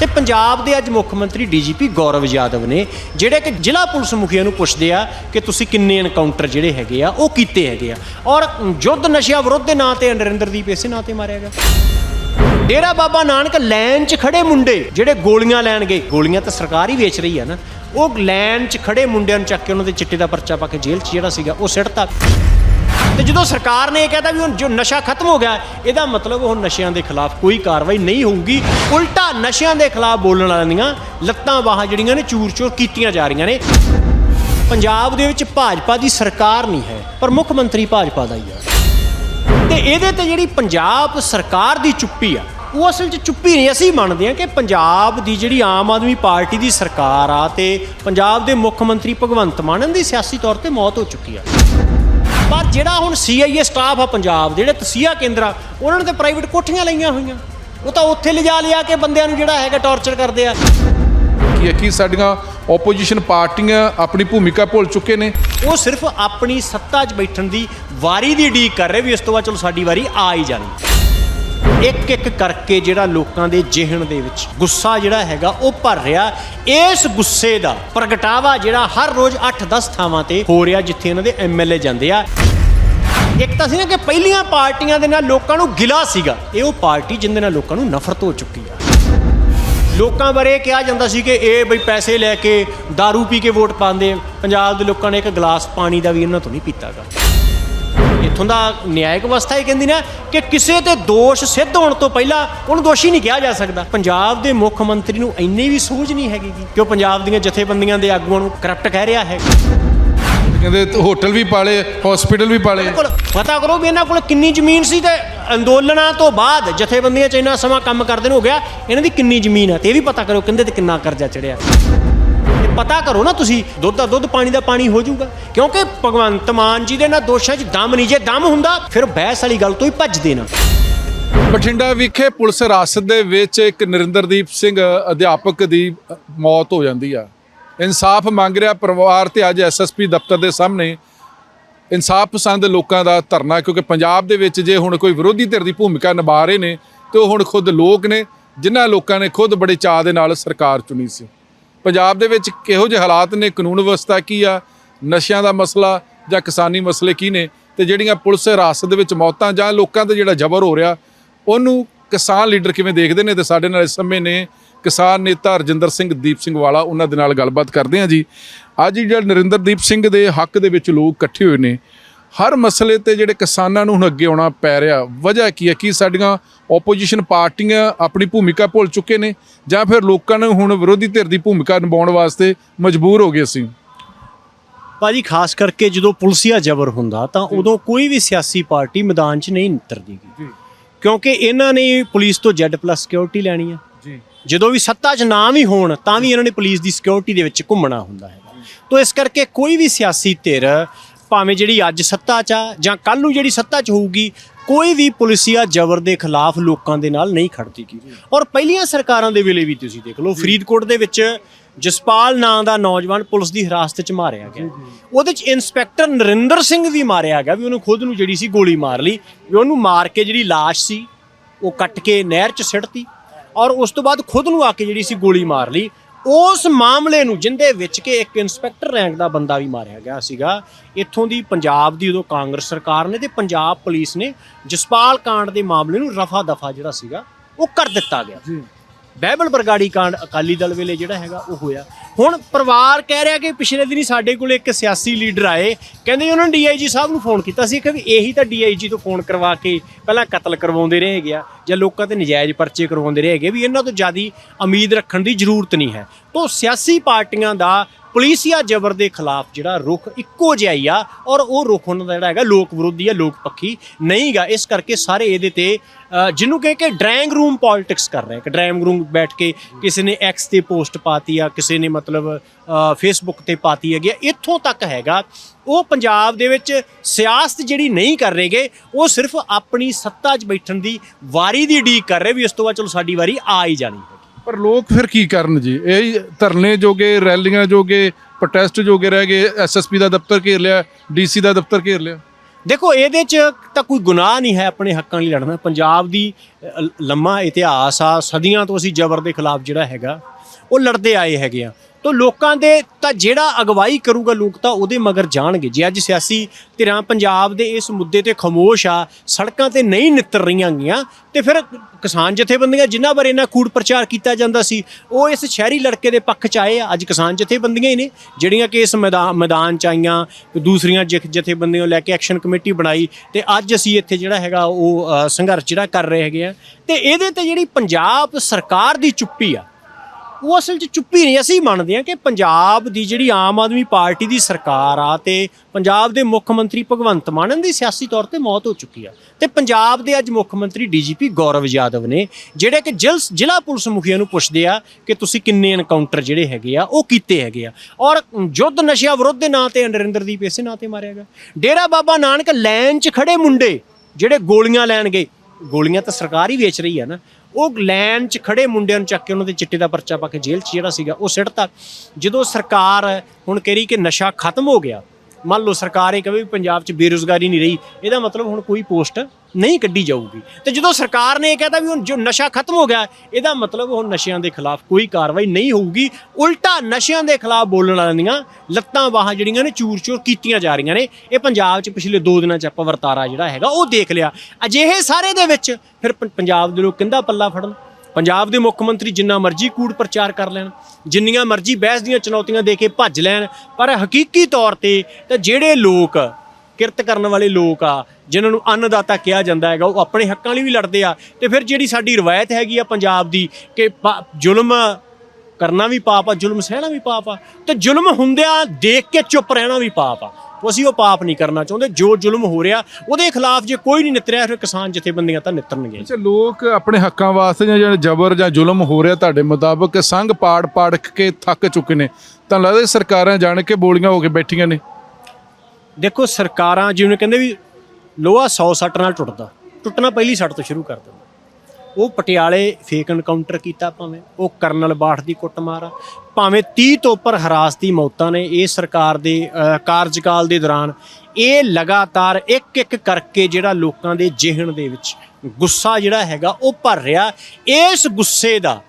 ਤੇ ਪੰਜਾਬ ਦੇ ਅੱਜ ਮੁੱਖ ਮੰਤਰੀ ਡੀਜੀਪੀ ਗੌਰਵ ਯਾਦਵ ਨੇ ਜਿਹੜੇ ਕਿ ਜ਼ਿਲ੍ਹਾ ਪੁਲਿਸ ਮੁਖੀਆਂ ਨੂੰ ਪੁੱਛਦੇ ਆ ਕਿ ਤੁਸੀਂ ਕਿੰਨੇ ਐਨਕਾਊਂਟਰ ਜਿਹੜੇ ਹੈਗੇ ਆ, ਉਹ ਕੀਤੇ ਹੈਗੇ ਆ। ਔਰ ਯੁੱਧ ਨਸ਼ਿਆਂ ਵਿਰੁੱਧ ਦੇ ਨਾਂ ਤੇ ਨਰਿੰਦਰਦੀਪ ਇਸੇ ਨਾਂ ਤੇ ਮਾਰਿਆ ਗਿਆ। ਡੇਰਾ ਬਾਬਾ ਨਾਨਕ ਲੈਣ 'ਚ ਖੜੇ ਮੁੰਡੇ ਜਿਹੜੇ ਗੋਲੀਆਂ ਲੈਣ ਗਏ, ਗੋਲੀਆਂ ਤਾਂ ਸਰਕਾਰ ਹੀ ਵੇਚ ਰਹੀ ਆ ਨਾ, ਉਹ ਲੈਣ 'ਚ ਖੜੇ ਮੁੰਡਿਆਂ ਨੂੰ ਚੱਕ ਕੇ ਉਹਨਾਂ ਦੇ ਚਿੱਟੇ ਦਾ ਪਰਚਾ ਪਾ ਕੇ ਜੇਲ੍ਹ 'ਚ ਜਿਹੜਾ ਸੀਗਾ, ਉਹ ਸਿੱਟਤਾ। ਤੇ ਜਦੋਂ ਸਰਕਾਰ ਨੇ ਇਹ ਕਹਿਤਾ ਵੀ ਹੁਣ ਜੋ ਨਸ਼ਾ ਖਤਮ ਹੋ ਗਿਆ, ਇਹਦਾ ਮਤਲਬ ਉਹ ਨਸ਼ਿਆਂ ਦੇ ਖਿਲਾਫ ਕੋਈ ਕਾਰਵਾਈ ਨਹੀਂ ਹੋਊਗੀ। ਉਲਟਾ ਨਸ਼ਿਆਂ ਦੇ ਖਿਲਾਫ ਬੋਲਣ ਵਾਲਿਆਂ ਦੀਆਂ ਲੱਤਾਂ ਬਾਹਾਂ ਜਿਹੜੀਆਂ ਨੇ ਚੂਰ-ਚੂਰ ਕੀਤੀਆਂ ਜਾ ਰਹੀਆਂ ਨੇ। ਪੰਜਾਬ ਦੇ ਵਿੱਚ ਭਾਜਪਾ ਦੀ ਸਰਕਾਰ ਨਹੀਂ ਹੈ, ਪਰ ਮੁੱਖ ਮੰਤਰੀ ਭਾਜਪਾ ਦਾ ਹੀ ਆ। ਤੇ ਇਹਦੇ ਤੇ ਜਿਹੜੀ ਪੰਜਾਬ ਸਰਕਾਰ ਦੀ ਚੁੱਪੀ ਆ, ਉਹ ਅਸਲ 'ਚ ਚੁੱਪੀ ਨਹੀਂ। ਅਸੀਂ ਮੰਨਦੇ ਹਾਂ ਕਿ ਪੰਜਾਬ ਦੀ ਜਿਹੜੀ ਆਮ ਆਦਮੀ ਪਾਰਟੀ ਦੀ ਸਰਕਾਰ ਆ ਤੇ ਪੰਜਾਬ ਦੇ ਮੁੱਖ ਮੰਤਰੀ ਭਗਵੰਤ ਮਾਨ ਦੀ ਸਿਆਸੀ ਤੌਰ ਤੇ ਮੌਤ ਹੋ ਚੁੱਕੀ ਆ। ਪਰ ਜਿਹੜਾ ਹੁਣ ਸੀਆਈਏ ਸਟਾਫ ਆ ਪੰਜਾਬ ਜਿਹੜੇ ਤਸੀਹਾ ਕੇਂਦਰ ਉਹਨਾਂ ਨੇ ਤੇ ਪ੍ਰਾਈਵੇਟ ਕੋਠੀਆਂ ਲਈਆਂ ਹੋਈਆਂ। ਉਹ ਤਾਂ ਉੱਥੇ ਲਿਜਾ ਲਿਆ ਕੇ ਬੰਦਿਆਂ ਨੂੰ ਜਿਹੜਾ ਹੈਗਾ ਟੌਰਚਰ ਕਰਦੇ ਆ। ਕੀ ਹੈ ਕਿ ਸਾਡੀਆਂ ਆਪੋਜੀਸ਼ਨ ਪਾਰਟੀਆਂ ਆਪਣੀ ਭੂਮਿਕਾ ਭੁੱਲ ਚੁੱਕੇ ਨੇ? ਉਹ ਸਿਰਫ ਆਪਣੀ ਸੱਤਾ 'ਚ ਬੈਠਣ ਦੀ ਵਾਰੀ ਦੀ ਢੀਕ ਕਰ ਰਹੇ ਵੀ ਇਸ ਤੋਂ ਬਾਅਦ ਚਲੋ ਸਾਡੀ ਵਾਰੀ ਆ ਹੀ ਜਾਣੀ। ਇੱਕ ਇੱਕ ਕਰਕੇ ਜਿਹੜਾ ਲੋਕਾਂ ਦੇ ਜਿਹਨ ਦੇ ਵਿੱਚ ਗੁੱਸਾ ਜਿਹੜਾ ਹੈਗਾ ਉਹ ਭਰ ਰਿਹਾ। ਇਸ ਗੁੱਸੇ ਦਾ ਪ੍ਰਗਟਾਵਾ ਜਿਹੜਾ ਹਰ ਰੋਜ਼ 8-10 ਥਾਵਾਂ ਤੇ ਹੋ ਰਿਹਾ ਜਿੱਥੇ ਇਹਨਾਂ ਦੇ ਐਮਐਲਏ ਜਾਂਦੇ ਆ। ਇੱਕ ਤਾਂ ਸੀ ਨਾ ਕਿ ਪਹਿਲੀਆਂ ਪਾਰਟੀਆਂ ਦੇ ਨਾਲ ਲੋਕਾਂ ਨੂੰ ਗਿਲਾ ਸੀਗਾ। ਇਹ ਉਹ ਪਾਰਟੀ ਜਿੰਦੇ ਨਾਲ ਲੋਕਾਂ ਨੂੰ ਨਫ਼ਰਤ ਹੋ ਚੁੱਕੀ ਆ। ਲੋਕਾਂ ਬਾਰੇ ਇਹ ਕਿਹਾ ਜਾਂਦਾ ਸੀ ਕਿ ਇਹ ਬਈ ਪੈਸੇ ਲੈ ਕੇ दारू ਪੀ ਕੇ ਵੋਟ ਪਾਉਂਦੇ ਪੰਜਾਬ ਦੇ ਲੋਕਾਂ ਨੇ ਇੱਕ ਗਲਾਸ ਪਾਣੀ ਦਾ ਵੀ ਇਹਨਾਂ ਤੋਂ ਨਹੀਂ ਪੀਤਾਗਾ। ਇੱਥੋਂ ਦਾ ਨਿਆਇਕ ਅਵਸਥਾ ਇਹ ਕਹਿੰਦੀ ਨਾ ਕਿ ਕਿਸੇ ਤੇ ਦੋਸ਼ ਸਿੱਧ ਹੋਣ ਤੋਂ ਪਹਿਲਾਂ ਉਹਨੂੰ ਦੋਸ਼ੀ ਨਹੀਂ ਕਿਹਾ ਜਾ ਸਕਦਾ। ਪੰਜਾਬ ਦੇ ਮੁੱਖ ਮੰਤਰੀ ਨੂੰ ਇੰਨੀ ਵੀ ਸੂਝ ਨਹੀਂ ਹੈਗੀ ਕਿ ਉਹ ਪੰਜਾਬ ਦੀਆਂ ਜਥੇਬੰਦੀਆਂ ਦੇ ਆਗੂਆਂ ਨੂੰ ਕਰਪਟ ਕਹਿ ਰਿਹਾ ਹੈ। ਕਹਿੰਦੇ ਹੋਟਲ ਵੀ ਪਾਲੇ ਹਸਪੀਟਲ ਵੀ ਪਾਲੇ। ਬਿਲਕੁਲ। ਪਤਾ ਕਰੋ ਵੀ ਇਹਨਾਂ ਕੋਲ ਕਿੰਨੀ ਜ਼ਮੀਨ ਸੀ ਤੇ ਅੰਦੋਲਨਾਂ ਤੋਂ ਬਾਅਦ ਜਥੇਬੰਦੀਆਂ ਚ ਇੰਨਾ ਸਮਾਂ ਕੰਮ ਕਰਦੇ ਨੂੰ ਹੋ ਗਿਆ ਇਹਨਾਂ ਦੀ ਕਿੰਨੀ ਜ਼ਮੀਨ ਹੈ ਤੇ ਇਹ ਵੀ ਪਤਾ ਕਰੋ ਕਿੰਦੇ ਤੇ ਕਿੰਨਾ ਕਰਜ਼ਾ ਚੜਿਆ। ਪਤਾ ਕਰੋ ਨਾ ਤੁਸੀਂ ਦੁੱਧ ਦਾ ਦੁੱਧ ਪਾਣੀ ਦਾ ਪਾਣੀ ਹੋ ਜਾਊਗਾ। ਕਿਉਂਕਿ ਭਗਵੰਤ ਮਾਨ ਜੀ ਦੇ ਨਾ ਦੋਸ਼ਾਂ 'ਚ ਦਮ ਨਹੀਂ ਜੇ ਦਮ ਹੁੰਦਾ ਫਿਰ ਬਹਿਸ ਵਾਲੀ ਗੱਲ ਤੋਂ ਹੀ ਭੱਜਦੇ ਨਾ ਬਠਿੰਡਾ ਵਿਖੇ ਪੁਲਿਸ ਹਿਰਾਸਤ ਦੇ ਵਿੱਚ ਇੱਕ ਨਰਿੰਦਰਦੀਪ ਸਿੰਘ ਅਧਿਆਪਕ ਦੀ ਮੌਤ ਹੋ ਜਾਂਦੀ ਆ। ਇਨਸਾਫ ਮੰਗ ਰਿਹਾ ਪਰਿਵਾਰ ਤੇ ਅੱਜ ਐਸਐਸਪੀ ਦਫ਼ਤਰ ਦੇ ਸਾਹਮਣੇ। ਇਨਸਾਫ ਪਸੰਦ ਲੋਕਾਂ ਦਾ ਧਰਨਾ, ਕਿਉਂਕਿ ਪੰਜਾਬ ਦੇ ਵਿੱਚ ਜੇ ਹੁਣ ਕੋਈ ਵਿਰੋਧੀ ਧਿਰ ਦੀ ਭੂਮਿਕਾ ਨਿਭਾ ਰਹੇ ਨੇ, ਤੇ ਉਹ ਹੁਣ ਖੁਦ ਲੋਕ ਨੇ, ਜਿਨ੍ਹਾਂ ਲੋਕਾਂ ਨੇ ਖੁਦ ਬੜੇ ਚਾਅ ਦੇ ਨਾਲ ਸਰਕਾਰ ਚੁਣੀ ਸੀ। ਪੰਜਾਬ ਦੇ ਵਿੱਚ ਕਿਹੋ ਜਿਹੇ ਹਾਲਾਤ ਨੇ? ਕਾਨੂੰਨ ਵਿਵਸਥਾ ਕੀ ਆ? ਨਸ਼ਿਆਂ ਦਾ ਮਸਲਾ ਜਾਂ ਕਿਸਾਨੀ ਮਸਲੇ ਕੀ ਨੇ? ਤੇ ਜਿਹੜੀਆਂ ਪੁਲਿਸ ਹਿਰਾਸਤ ਦੇ ਵਿੱਚ ਮੌਤਾਂ ਜਾਂ ਲੋਕਾਂ ਤੇ ਜਿਹੜਾ ਜ਼ਬਰ ਹੋ ਰਿਹਾ, ਉਹਨੂੰ ਕਿਸਾਨ ਲੀਡਰ ਕਿਵੇਂ ਦੇਖਦੇ ਨੇ? ਤੇ ਸਾਡੇ ਨਾਲ ਇਸ ਸਮੇਂ ਨੇ ਕਿਸਾਨ ਨੇਤਾ ਰਜਿੰਦਰ ਸਿੰਘ ਦੀਪ ਸਿੰਘ ਵਾਲਾ ਉਹਨਾਂ ਦੇ ਨਾਲ ਗੱਲਬਾਤ ਕਰਦੇ ਹਾਂ ਜੀ। ਅੱਜ ਹੀ ਜਿਹੜਾ ਨਰਿੰਦਰਦੀਪ ਸਿੰਘ ਦੇ ਹੱਕ ਦੇ ਵਿੱਚ ਲੋਕ ਇਕੱਠੇ ਹੋਏ ਨੇ। ਹਰ ਮਸਲੇ ਤੇ ਜਿਹੜੇ ਕਿਸਾਨਾਂ ਨੂੰ ਹੁਣ ਅੱਗੇ ਆਉਣਾ ਪੈ ਰਿਹਾ ਵਜ੍ਹਾ ਕੀ ਹੈ? ਕਿ ਸਾਡੀਆਂ ਆਪੋਜੀਸ਼ਨ ਪਾਰਟੀਆਂ ਆਪਣੀ ਭੂਮਿਕਾ ਭੁੱਲ ਚੁੱਕੇ ਨੇ ਜਾਂ ਫਿਰ ਲੋਕਾਂ ਨੂੰ ਹੁਣ ਵਿਰੋਧੀ ਧਿਰ ਦੀ ਭੂਮਿਕਾ ਨਿਭਾਉਣ ਵਾਸਤੇ ਮਜਬੂਰ ਹੋ ਗਏ ਸੀ ਭਾਜੀ ਖਾਸ ਕਰਕੇ ਜਦੋਂ ਪੁਲਸੀਆ ਜ਼ਬਰ ਹੁੰਦਾ ਤਾਂ ਉਦੋਂ ਕੋਈ ਵੀ ਸਿਆਸੀ ਪਾਰਟੀ ਮੈਦਾਨ 'ਚ ਨਹੀਂ ਉਤਰਦੀ ਕਿਉਂਕਿ ਇਹਨਾਂ ਨੇ ਪੁਲਿਸ ਤੋਂ Z+ ਸਿਕਿਉਰਿਟੀ ਲੈਣੀ ਆ। ਜੀ। ਜਦੋਂ ਵੀ ਸੱਤਾ 'ਚ ਨਾ ਵੀ ਹੋਣ ਤਾਂ ਵੀ ਇਹਨਾਂ ਨੇ ਪੁਲਿਸ ਦੀ ਸਿਕਿਉਰਿਟੀ ਦੇ ਵਿੱਚ ਘੁੰਮਣਾ ਹੁੰਦਾ ਹੈ। ਤੋਂ ਇਸ ਕਰਕੇ ਕੋਈ ਵੀ ਸਿਆਸੀ ਧਿਰ ਭਾਵੇਂ ਜਿਹੜੀ ਅੱਜ ਸੱਤਾ 'ਚ ਆ ਜਾਂ ਕੱਲ ਨੂੰ ਜਿਹੜੀ ਸੱਤਾ 'ਚ ਹੋਊਗੀ ਕੋਈ ਵੀ ਪੁਲਿਸੀਆ ਜ਼ਬਰ ਦੇ ਖਿਲਾਫ ਲੋਕਾਂ ਦੇ ਨਾਲ ਨਹੀਂ ਖੜਦੀ ਗੀ। ਔਰ ਪਹਿਲੀਆਂ ਸਰਕਾਰਾਂ ਦੇ ਵੇਲੇ ਵੀ ਤੁਸੀਂ ਦੇਖ ਲਓ ਫਰੀਦਕੋਟ ਦੇ ਵਿੱਚ ਜਸਪਾਲ ਨਾਂ ਦਾ ਨੌਜਵਾਨ ਪੁਲਿਸ ਦੀ ਹਿਰਾਸਤ 'ਚ ਮਾਰਿਆ ਗਿਆ। ਉਹਦੇ 'ਚ ਇੰਸਪੈਕਟਰ ਨਰਿੰਦਰ ਸਿੰਘ ਵੀ ਮਾਰਿਆ ਗਿਆ ਵੀ ਉਹਨੂੰ ਖੁਦ ਨੂੰ ਜਿਹੜੀ ਸੀ ਗੋਲੀ ਮਾਰ ਲਈ ਵੀ ਉਹਨੂੰ ਮਾਰ ਕੇ ਜਿਹੜੀ ਲਾਸ਼ ਸੀ ਉਹ ਕੱਟ ਕੇ ਨਹਿਰ 'ਚ ਸਿੱਟਤੀ ਔਰ ਉਸ ਤੋਂ ਬਾਅਦ ਖੁਦ ਨੂੰ ਆ ਕੇ ਜਿਹੜੀ ਸੀ ਗੋਲੀ ਮਾਰ ਲਈ। ਉਸ ਮਾਮਲੇ ਨੂੰ ਜਿੰਦੇ ਵਿੱਚ ਕਿ ਇੱਕ ਇੰਸਪੈਕਟਰ ਰੈਂਕ ਦਾ ਬੰਦਾ ਵੀ ਮਾਰਿਆ ਗਿਆ ਸੀਗਾ। ਇੱਥੋਂ ਦੀ ਪੰਜਾਬ ਦੀ ਉਦੋਂ ਕਾਂਗਰਸ ਸਰਕਾਰ ਨੇ ਤੇ ਪੰਜਾਬ ਪੁਲਿਸ ਨੇ ਜਸਪਾਲ ਕਾਂਡ ਦੇ ਮਾਮਲੇ ਨੂੰ ਰਫਾ ਦਫਾ ਜਿਹੜਾ ਸੀਗਾ ਉਹ ਕਰ ਦਿੱਤਾ ਗਿਆ। ਜੀ। ਬਾਈਬਲ ਬਰਗਾੜੀ ਕਾਂਡ ਅਕਾਲੀ ਦਲ ਵੇਲੇ ਜਿਹੜਾ ਹੈਗਾ ਉਹ ਹੋਇਆ। ਹੁਣ ਪਰਿਵਾਰ ਕਹਿ ਰਿਹਾ ਕਿ ਪਿਛਲੇ ਦਿਨੀ ਸਾਡੇ ਕੋਲ ਇੱਕ ਸਿਆਸੀ ਲੀਡਰ ਆਏ, ਕਹਿੰਦੇ ਉਹਨਾਂ ਨੇ ਡੀਆਈਜੀ ਸਾਹਿਬ ਨੂੰ ਫੋਨ ਕੀਤਾ ਸੀ ਕਿ ਵੀ ਇਹੀ ਤਾਂ ਡੀਆਈਜੀ ਤੋਂ ਫੋਨ ਕਰਵਾ ਕੇ ਪਹਿਲਾਂ ਕਤਲ ਕਰਵਾਉਂਦੇ ਰਹੇ ਗਿਆ ਜਾਂ ਲੋਕਾਂ ਤੇ ਨਜਾਇਜ਼ ਪਰਚੇ ਕਰਵਾਉਂਦੇ ਰਹੇ ਹੈਗੇ ਵੀ ਇਹਨਾਂ ਤੋਂ ਜ਼ਿਆਦੀ ਉਮੀਦ ਰੱਖਣ ਦੀ ਜ਼ਰੂਰਤ ਨਹੀਂ ਹੈ। ਤੋਂ ਸਿਆਸੀ ਪਾਰਟੀਆਂ ਦਾ ਪੁਲਿਸੀਆ ਜ਼ਬਰ ਦੇ ਖਿਲਾਫ ਜਿਹੜਾ ਰੁਖ ਇੱਕੋ ਜਿਹਾ ਹੀ ਆ ਔਰ ਉਹ ਰੁਖ ਉਹਨਾਂ ਦਾ ਜਿਹੜਾ ਹੈਗਾ ਲੋਕ ਵਿਰੋਧੀ ਆ, ਲੋਕ ਪੱਖੀ ਨਹੀਂਗਾ। ਇਸ ਕਰਕੇ ਸਾਰੇ ਇਹਦੇ ਤੇ ਜਿਹਨੂੰ ਕਹੇ ਕਿ ਡਰਾਇੰਗ ਰੂਮ ਪੋਲਿਟਿਕਸ ਕਰ ਰਹੇ ਕਿ ਡਰਾਇੰਗ ਰੂਮ ਬੈਠ ਕੇ ਕਿਸੇ ਨੇ ਐਕਸ ਤੇ ਪੋਸਟ ਪਾਤੀ ਆ, ਕਿਸੇ ਨੇ ਮਤਲਬ ਫੇਸਬੁੱਕ ਤੇ ਪਾਤੀ ਹੈਗੀ। ਇੱਥੋਂ ਤੱਕ ਹੈਗਾ। ਉਹ ਪੰਜਾਬ ਦੇ ਵਿੱਚ ਸਿਆਸਤ ਜਿਹੜੀ ਨਹੀਂ ਕਰ ਰਹੇਗੇ ਉਹ ਸਿਰਫ ਆਪਣੀ ਸੱਤਾ 'ਚ ਬੈਠਣ ਦੀ ਵਾਰੀ ਦੀ ਢੀਕ ਕਰ ਰਹੇ ਵੀ ਇਸ ਤੋਂ ਬਾਅਦ ਚਲੋ ਸਾਡੀ ਵਾਰੀ ਆ ਹੀ ਜਾਣੀ ਹੈ। ਪਰ ਲੋਕ ਫਿਰ ਕੀ ਕਰਨ ਜੀ? ਇਹ ਧਰਨੇ ਜੋਗੇ ਰੈਲੀਆਂ ਜੋਗੇ ਪ੍ਰੋਟੈਸਟ ਜੋਗੇ ਰਹਿ ਗਏ ਐਸਐਸਪੀ ਦਾ ਦਫ਼ਤਰ ਘੇਰ ਲਿਆ ਡੀਸੀ ਦਾ ਦਫ਼ਤਰ ਘੇਰ ਲਿਆ। ਦੇਖੋ ਇਹਦੇ 'ਚ ਤਾਂ ਕੋਈ ਗੁਨਾਹ ਨਹੀਂ ਹੈ ਆਪਣੇ ਹੱਕਾਂ ਲਈ ਲੜਨਾ। ਪੰਜਾਬ ਦੀ ਲੰਮਾ ਇਤਿਹਾਸ ਆ। ਸਦੀਆਂ ਤੋਂ ਅਸੀਂ ਜ਼ਬਰ ਦੇ ਖਿਲਾਫ ਜਿਹੜਾ ਹੈਗਾ ਉਹ ਲੜਦੇ ਆਏ ਹੈਗੇ ਆ। ਤਾਂ ਲੋਕਾਂ ਦੇ ਤਾਂ ਜਿਹੜਾ ਅਗਵਾਈ ਕਰੂਗਾ ਲੋਕ ਤਾਂ ਉਹਦੇ ਮਗਰ ਜਾਣਗੇ। ਜੇ ਅੱਜ ਸਿਆਸੀ ਧਿਰਾਂ ਪੰਜਾਬ ਦੇ ਇਸ ਮੁੱਦੇ ਤੇ ਖਮੋਸ਼ ਆ, ਸੜਕਾਂ ਤੇ ਨਹੀਂ ਨਿੱਤਰ ਰਹੀਆਂ ਗੀਆਂ, ਤੇ ਫਿਰ ਕਿਸਾਨ ਜਥੇਬੰਦੀਆਂ ਜਿਨ੍ਹਾਂ ਬਾਰੇ ਇਹਨਾਂ ਕੂੜ ਪ੍ਰਚਾਰ ਕੀਤਾ ਜਾਂਦਾ ਸੀ, ਉਹ ਇਸ ਸ਼ਹਿਰੀ ਲੜਕੇ ਦੇ ਪੱਖ ਚ ਆਏ ਆ। ਅੱਜ ਕਿਸਾਨ ਜਥੇਬੰਦੀਆਂ ਹੀ ਨੇ, ਜਿਹੜੀਆਂ ਕਿ ਇਸ ਮੈਦਾਨ ਮੈਦਾਨ ਚ ਆਈਆਂ, ਦੂਸਰੀਆਂ ਜਥੇਬੰਦੀਆਂ ਲੈ ਕੇ ਐਕਸ਼ਨ ਕਮੇਟੀ ਬਣਾਈ, ਤੇ ਅੱਜ ਅਸੀਂ ਇੱਥੇ ਜਿਹੜਾ ਹੈਗਾ ਉਹ ਸੰਘਰਸ਼ ਜਿਹੜਾ ਕਰ ਰਹੇ ਹੈਗੇ ਆ। ਤੇ ਇਹਦੇ ਤੇ ਜਿਹੜੀ ਪੰਜਾਬ ਸਰਕਾਰ ਦੀ ਚੁੱਪੀ ਆ ਉਹ ਅਸਲ 'ਚ ਚੁੱਪੀ ਨਹੀਂ, ਅਸੀਂ ਮੰਨਦੇ ਹਾਂ ਕਿ ਪੰਜਾਬ ਦੀ ਜਿਹੜੀ ਆਮ ਆਦਮੀ ਪਾਰਟੀ ਦੀ ਸਰਕਾਰ ਆ ਤੇ ਪੰਜਾਬ ਦੇ ਮੁੱਖ ਮੰਤਰੀ ਭਗਵੰਤ ਮਾਨ ਦੀ ਸਿਆਸੀ ਤੌਰ ਤੇ ਮੌਤ ਹੋ ਚੁੱਕੀ ਆ। ਤੇ ਪੰਜਾਬ ਦੇ ਅੱਜ ਮੁੱਖ ਮੰਤਰੀ ਡੀਜੀਪੀ ਗੌਰਵ ਯਾਦਵ ਨੇ ਜਿਹੜੇ ਕਿ ਜਿਲ- ਜ਼ਿਲ੍ਹਾ ਪੁਲਿਸ ਮੁਖੀਆਂ ਨੂੰ ਪੁੱਛਦੇ ਆ ਕਿ ਤੁਸੀਂ ਕਿੰਨੇ ਐਨਕਾਊਂਟਰ ਜਿਹੜੇ ਹੈਗੇ ਆ, ਉਹ ਕੀਤੇ ਹੈਗੇ ਆ। ਔਰ ਯੁੱਧ ਨਸ਼ਿਆਂ ਵਿਰੁੱਧ ਦੇ ਨਾਂ ਤੇ ਨਰਿੰਦਰਦੀਪ ਇਸੇ ਨਾਂ ਤੇ ਮਾਰਿਆ ਗਿਆ। ਡੇਰਾ ਬਾਬਾ ਨਾਨਕ ਲਾਈਨ 'ਚ ਖੜੇ ਮੁੰਡੇ ਜਿਹੜੇ ਗੋਲੀਆਂ ਲੈਣ ਗਏ ਗੋਲੀਆਂ ਤਾਂ ਸਰਕਾਰ ਹੀ ਵੇਚ ਰਹੀ ਆ ਨਾ ਉਹ ਲੈਣ 'ਚ ਖੜੇ ਮੁੰਡਿਆਂ ਨੂੰ ਚੱਕ ਕੇ ਉਹਨਾਂ ਦੇ ਚਿੱਟੇ ਦਾ ਪਰਚਾ ਪਾ ਕੇ ਜੇਲ੍ਹ 'ਚ ਜਿਹੜਾ ਸੀਗਾ, ਉਹ ਸਿੱਟਤਾ। ਜਦੋਂ ਸਰਕਾਰ ਹੁਣ ਕਹਿ ਰਹੀ ਕਿ ਨਸ਼ਾ ਖਤਮ ਹੋ ਗਿਆ ਮੰਨ ਲਓ ਸਰਕਾਰ ਇਹ ਕਹੇ ਵੀ ਪੰਜਾਬ 'ਚ ਬੇਰੁਜ਼ਗਾਰੀ ਨਹੀਂ ਰਹੀ, ਇਹਦਾ ਮਤਲਬ ਹੁਣ ਕੋਈ ਪੋਸਟ ਨਹੀਂ ਕੱਢੀ ਜਾਊਗੀ। ਤੇ ਜਦੋਂ ਸਰਕਾਰ ਨੇ ਇਹ ਕਹਿਤਾ ਵੀ ਹੁਣ ਜੋ ਨਸ਼ਾ ਖਤਮ ਹੋ ਗਿਆ, ਇਹਦਾ ਮਤਲਬ ਹੁਣ ਨਸ਼ਿਆਂ ਦੇ ਖਿਲਾਫ ਕੋਈ ਕਾਰਵਾਈ ਨਹੀਂ ਹੋਊਗੀ। ਉਲਟਾ ਨਸ਼ਿਆਂ ਦੇ ਖਿਲਾਫ ਬੋਲਣ ਵਾਲਿਆਂ ਦੀਆਂ ਲੱਤਾਂ ਬਾਹਾਂ ਜਿਹੜੀਆਂ ਨੇ ਚੂਰ-ਚੂਰ ਕੀਤੀਆਂ ਜਾ ਰਹੀਆਂ ਨੇ, ਇਹ ਪੰਜਾਬ 'ਚ ਪਿਛਲੇ 2 ਦਿਨਾਂ 'ਚ ਆਪਾਂ ਵਰਤਾਰਾ ਜਿਹੜਾ ਹੈਗਾ, ਉਹ ਦੇਖ ਲਿਆ। ਅਜਿਹੇ ਸਾਰੇ ਦੇ ਵਿੱਚ ਫਿਰ ਪੰ- ਪੰਜਾਬ ਦੇ ਲੋਕ ਕਿੰਦਾ ਪੱਲਾ ਫੜਨ? ਪੰਜਾਬ ਦੇ ਮੁੱਖ ਮੰਤਰੀ ਜਿੰਨਾ ਮਰਜ਼ੀ ਕੂੜ ਪ੍ਰਚਾਰ ਕਰ ਲੈਣ, ਜਿੰਨੀਆਂ ਮਰਜ਼ੀ ਬਹਿਸ ਦੀਆਂ ਚੁਣੌਤੀਆਂ ਦੇ ਕੇ ਭੱਜ ਲੈਣ, ਪਰ ਹਕੀਕੀ ਤੌਰ ਤੇ ਤਾਂ ਜਿਹੜੇ ਲੋਕ ਕਿਰਤ ਕਰਨ ਵਾਲੇ ਲੋਕ ਆ, ਜਿਨ੍ਹਾਂ ਨੂੰ ਅੰਨਦਾਤਾ ਕਿਹਾ ਜਾਂਦਾ ਹੈਗਾ, ਉਹ ਆਪਣੇ ਹੱਕਾਂ ਲਈ ਵੀ ਲੜਦੇ ਆ, ਤੇ ਫਿਰ ਜਿਹੜੀ ਸਾਡੀ ਰਵਾਇਤ ਹੈਗੀ ਆ ਪੰਜਾਬ ਦੀ ਕਿ ਪਾ- ਜ਼ੁਲਮ ਕਰਨਾ ਵੀ ਪਾਪ ਆ, ਜ਼ੁਲਮ ਸਹਿਣਾ ਵੀ ਪਾਪ ਆ, ਤੇ ਜ਼ੁਲਮ ਹੁੰਦਿਆਂ ਦੇਖ ਕੇ ਚੁੱਪ ਰਹਿਣਾ ਵੀ ਪਾਪ ਆ। ਉਹ ਅਸੀਂ ਉਹ ਪਾਪ ਨਹੀਂ ਕਰਨਾ ਚਾਹੁੰਦੇ ਜੋ ਜ਼ੁਲਮ ਹੋ ਰਿਹਾ ਉਹਦੇ ਖਿਲਾਫ ਜੇ ਕੋਈ ਨਹੀਂ ਨਿਤਰਿਆ ਫਿਰ ਕਿਸਾਨ ਜਥੇਬੰਦੀਆਂ ਤਾਂ ਨਿਤਰਨਗੇ। ਅੱਛਾ ਲੋਕ ਆਪਣੇ ਹੱਕਾਂ ਵਾਸਤੇ ਜਾਂ ਜਿਹੜਾ ਜ਼ਬਰ ਜਾਂ ਜ਼ੁਲਮ ਹੋ ਰਿਹਾ ਤੁਹਾਡੇ ਮੁਤਾਬਕ ਸੰਗ ਪਾੜ ਪਾੜ ਕੇ ਥੱਕ ਚੁੱਕੇ ਨੇ। ਤਾਂ ਲੱਗਦਾ ਸਰਕਾਰਾਂ ਜਾਣ ਕੇ ਬੋਲੀਆਂ ਹੋ ਕੇ ਬੈਠੀਆਂ ਨੇ? ਦੇਖੋ ਸਰਕਾਰਾਂ ਜਿਵੇਂ ਕਹਿੰਦੇ ਵੀ ਲੋਹਾ 100 ਸੱਟ ਨਾਲ ਟੁੱਟਦਾ। ਟੁੱਟਣਾ ਪਹਿਲੀ ਸੱਟ ਤੋਂ ਸ਼ੁਰੂ ਕਰ ਦਿੰਦਾ। ਉਹ ਪਟਿਆਲੇ ਫੇਕ ਐਨਕਾਊਂਟਰ ਕੀਤਾ ਭਾਵੇਂ ਉਹ ਕਰਨਲ ਬਾਠ ਦੀ ਕੁੱਟਮਾਰ ਆ ਭਾਵੇਂ 30 ਤੋਂ ਉੱਪਰ ਹਰਾਸਤੀ ਮੌਤਾਂ ਨੇ ਇਹ ਸਰਕਾਰ ਦੇ ਕਾਰਜਕਾਲ ਦੇ ਦੌਰਾਨ ਇਹ ਲਗਾਤਾਰ ਇੱਕ ਇੱਕ ਕਰਕੇ ਜਿਹੜਾ ਲੋਕਾਂ ਦੇ ਜਿਹਨ ਦੇ ਵਿੱਚ ਗੁੱਸਾ ਜਿਹੜਾ ਹੈਗਾ ਉਹ ਭਰ ਰਿਹਾ। ਇਸ ਗੁੱਸੇ ਦਾ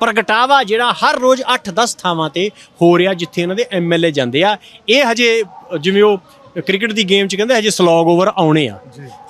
ਪ੍ਰਗਟਾਵਾ ਜਿਹੜਾ ਹਰ ਰੋਜ਼ 8-10 ਥਾਵਾਂ ਤੇ ਹੋ ਰਿਹਾ ਜਿੱਥੇ ਇਹਨਾਂ ਦੇ ਐਮਐਲਏ ਜਾਂਦੇ ਆ। ਇਹ ਹਜੇ ਜਿਵੇਂ ਉਹ ਕ੍ਰਿਕਟ ਦੀ ਗੇਮ 'ਚ ਕਹਿੰਦੇ ਹਜੇ ਸਲੌਗ ਓਵਰ ਆਉਣੇ ਆ।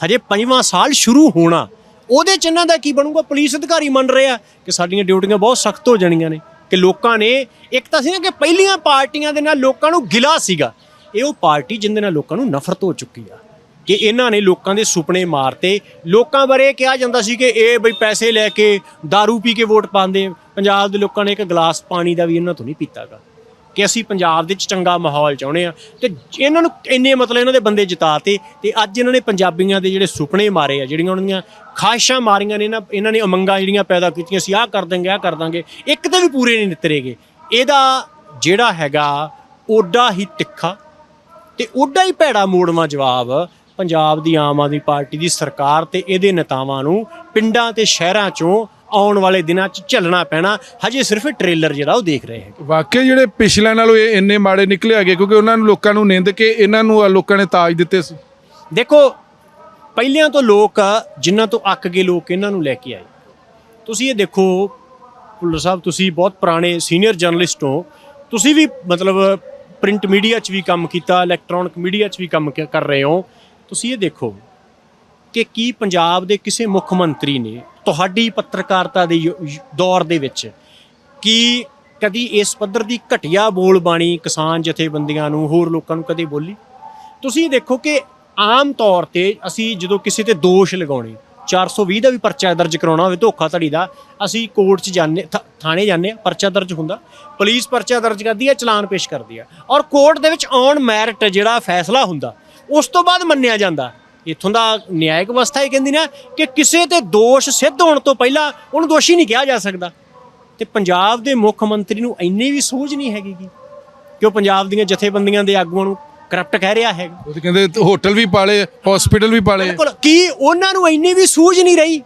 ਹਜੇ ਪੰਜਵਾਂ ਸਾਲ ਸ਼ੁਰੂ ਹੋਣਾ। ਉਹਦੇ ਚ ਇਹਨਾਂ ਦਾ ਕੀ ਬਣੂਗਾ? ਪੁਲਿਸ ਅਧਿਕਾਰੀ ਮੰਨ ਰਹੇ ਆ ਕਿ ਸਾਡੀਆਂ ਡਿਊਟੀਆਂ ਬਹੁਤ ਸਖਤ ਹੋ ਜਾਣੀਆਂ ਨੇ। ਕਿ ਲੋਕਾਂ ਨੇ, ਇੱਕ ਤਾਂ ਸੀ ਨਾ ਕਿ ਪਹਿਲੀਆਂ ਪਾਰਟੀਆਂ ਦੇ ਨਾਲ ਲੋਕਾਂ ਨੂੰ ਗਿਲਾ ਸੀਗਾ। ਇਹ ਉਹ ਪਾਰਟੀ ਜਿੰਦੇ ਨਾਲ ਲੋਕਾਂ ਨੂੰ ਨਫ਼ਰਤ ਹੋ ਚੁੱਕੀ ਆ ਕਿ ਇਹਨਾਂ ਨੇ ਲੋਕਾਂ ਦੇ ਸੁਪਨੇ ਮਾਰਤੇ। ਲੋਕਾਂ ਬਾਰੇ ਇਹ ਕਿਹਾ ਜਾਂਦਾ ਸੀ ਕਿ ਇਹ ਬਈ ਪੈਸੇ ਲੈ ਕੇ दारू ਪੀ ਕੇ ਵੋਟ ਪਾਉਂਦੇ ਪੰਜਾਬ ਦੇ ਲੋਕਾਂ ਨੇ ਇੱਕ ਗਲਾਸ ਪਾਣੀ ਦਾ ਵੀ ਇਹਨਾਂ ਤੋਂ ਨਹੀਂ ਪੀਤਾਗਾ। ਕਿ ਅਸੀਂ ਪੰਜਾਬ ਦੇ ਵਿੱਚ ਚੰਗਾ ਮਾਹੌਲ ਚਾਹੁੰਦੇ ਆ ਤੇ ਇਹਨਾਂ ਨੂੰ ਇੰਨੇ ਮਤਲਬ ਇਹਨਾਂ ਦੇ ਬੰਦੇ ਜਿਤਾਤੇ ਤੇ ਅੱਜ ਇਹਨਾਂ ਨੇ ਪੰਜਾਬੀਆਂ ਦੇ ਜਿਹੜੇ ਸੁਪਨੇ ਮਾਰੇ ਆ, ਜਿਹੜੀਆਂ ਉਹਨਾਂ ਦੀਆਂ ਖਾਹਿਸ਼ਾਂ ਮਾਰੀਆਂ ਨੇ ਇਹਨਾਂ ਇਹਨਾਂ ਨੇ ਉਮੰਗਾਂ ਜਿਹੜੀਆਂ ਪੈਦਾ ਕੀਤੀਆਂ ਸੀ, ਆਹ ਕਰ ਦਾਂਗੇ ਆਹ ਕਰ ਦਾਂਗੇ ਇੱਕ ਤੇ ਵੀ ਪੂਰੇ ਨਹੀਂ ਨਿਤਰੇਗੇ ਇਹਦਾ ਜਿਹੜਾ ਹੈਗਾ, ਓਡਾ ਹੀ ਤਿੱਖਾ ਤੇ ਓਡਾ ਹੀ ਭੈੜਾ ਮੋੜਵਾਂ ਜਵਾਬ ਪੰਜਾਬ ਦੀ ਆਮ ਆਦਮੀ ਪਾਰਟੀ ਦੀ ਸਰਕਾਰ ਤੇ ਇਹਦੇ ਨੇਤਾਵਾਂ ਨੂੰ ਪਿੰਡਾਂ ਤੇ ਸ਼ਹਿਰਾਂ ਚੋਂ ਆਉਣ ਵਾਲੇ ਦਿਨਾਂ 'ਚ ਝੱਲਣਾ ਪੈਣਾ। ਹਜੇ ਸਿਰਫ ਟ੍ਰੇਲਰ ਜਿਹੜਾ ਉਹ ਦੇਖ ਰਹੇ ਹੈਗੇ। ਵਾਕਿਆ ਜਿਹੜੇ ਪਿਛਲਿਆਂ ਨਾਲੋਂ ਇਹ ਇੰਨੇ ਮਾੜੇ ਨਿਕਲੇ ਹੈਗੇ ਕਿਉਂਕਿ ਉਹਨਾਂ ਨੂੰ ਲੋਕਾਂ ਨੂੰ ਨਿੰਦ ਕੇ ਇਹਨਾਂ ਨੂੰ ਲੋਕਾਂ ਨੇ ਤਾਜ ਦਿੱਤੇ ਸੀ। ਦੇਖੋ ਪਹਿਲਿਆਂ ਤੋਂ ਲੋਕ ਜਿਨ੍ਹਾਂ ਤੋਂ ਅੱਕ ਗਏ ਲੋਕ ਇਹਨਾਂ ਨੂੰ ਲੈ ਕੇ ਆਏ। ਤੁਸੀਂ ਇਹ ਦੇਖੋ ਭੁੱਲਰ ਸਾਹਿਬ ਤੁਸੀਂ ਬਹੁਤ ਪੁਰਾਣੇ ਸੀਨੀਅਰ ਜਰਨਲਿਸਟ ਹੋ। ਤੁਸੀਂ ਵੀ ਮਤਲਬ ਪ੍ਰਿੰਟ ਮੀਡੀਆ 'ਚ ਵੀ ਕੰਮ ਕੀਤਾ ਇਲੈਕਟ੍ਰੋਨਿਕ ਮੀਡੀਆ 'ਚ ਵੀ ਕੰਮ ਕਰ ਰਹੇ ਹੋ। ਤੁਸੀਂ ਇਹ ਦੇਖੋ ਕਿ ਕੀ ਪੰਜਾਬ ਦੇ ਕਿਸੇ ਮੁੱਖ ਮੰਤਰੀ ਨੇ ਤੁਹਾਡੀ ਪੱਤਰਕਾਰਤਾ ਦੇ ਯੁ- ਦੌਰ ਦੇ ਵਿੱਚ ਕੀ ਕਦੀ ਇਸ ਪੱਧਰ ਦੀ ਘਟੀਆ ਬੋਲਬਾਣੀ ਕਿਸਾਨ ਜਥੇਬੰਦੀਆਂ ਨੂੰ, ਹੋਰ ਲੋਕਾਂ ਨੂੰ ਕਦੇ ਬੋਲੀ? ਤੁਸੀਂ ਦੇਖੋ ਕਿ ਆਮ ਤੌਰ ਤੇ ਅਸੀਂ ਜਦੋਂ ਕਿਸੇ ਤੇ ਦੋਸ਼ ਲਗਾਉਣੇ 420 ਦਾ ਵੀ ਪਰਚਾ ਦਰਜ ਕਰਾਉਣਾ ਹੋਵੇ ਧੋਖਾਧੜੀ ਦਾ, ਅਸੀਂ ਕੋਰਟ 'ਚ ਜਾਂਦੇ, ਥ- ਥਾਣੇ ਜਾਂਦੇ ਹਾਂ, ਪਰਚਾ ਦਰਜ ਹੁੰਦਾ, ਪੁਲਿਸ ਪਰਚਾ ਦਰਜ ਕਰਦੀ ਹੈ, ਚਲਾਨ ਪੇਸ਼ ਕਰਦੀ ਹੈ ਔਰ ਕੋਰਟ ਦੇ ਵਿੱਚ ਔਨ ਮੈਰਿਟ ਜਿਹੜਾ ਫੈਸਲਾ ਹੁੰਦਾ, ਉਸ ਤੋਂ ਬਾਅਦ ਮੰਨਿਆ ਜਾਂਦਾ। ਇੱਥੋਂ ਦਾ ਨਿਆਇਕ ਅਵਸਥਾ ਇਹ ਕਹਿੰਦੀ ਨਾ ਕਿ ਕਿਸੇ ਤੇ ਦੋਸ਼ ਸਿੱਧ ਹੋਣ ਤੋਂ ਪਹਿਲਾਂ ਉਹਨੂੰ ਦੋਸ਼ੀ ਨਹੀਂ ਕਿਹਾ ਜਾ ਸਕਦਾ। ਤੇ ਪੰਜਾਬ ਦੇ ਮੁੱਖ ਮੰਤਰੀ ਨੂੰ ਇੰਨੀ ਵੀ ਸੂਝ ਨਹੀਂ ਹੈਗੀ ਕਿ ਉਹ ਪੰਜਾਬ ਦੀਆਂ ਜਥੇਬੰਦੀਆਂ ਦੇ ਆਗੂਆਂ ਨੂੰ ਕਰਪਟ ਕਹਿ ਰਿਹਾ ਹੈਗਾ। ਉਹ ਤੇ ਕਹਿੰਦੇ ਹੋਟਲ ਵੀ ਪਾਲੇ ਹਸਪੀਟਲ ਵੀ ਪਾਲੇ। ਬਿਲਕੁਲ ਕੀ ਉਹਨਾਂ ਨੂੰ ਇੰਨੀ ਵੀ ਸੂਝ ਨਹੀਂ ਰਹੀ?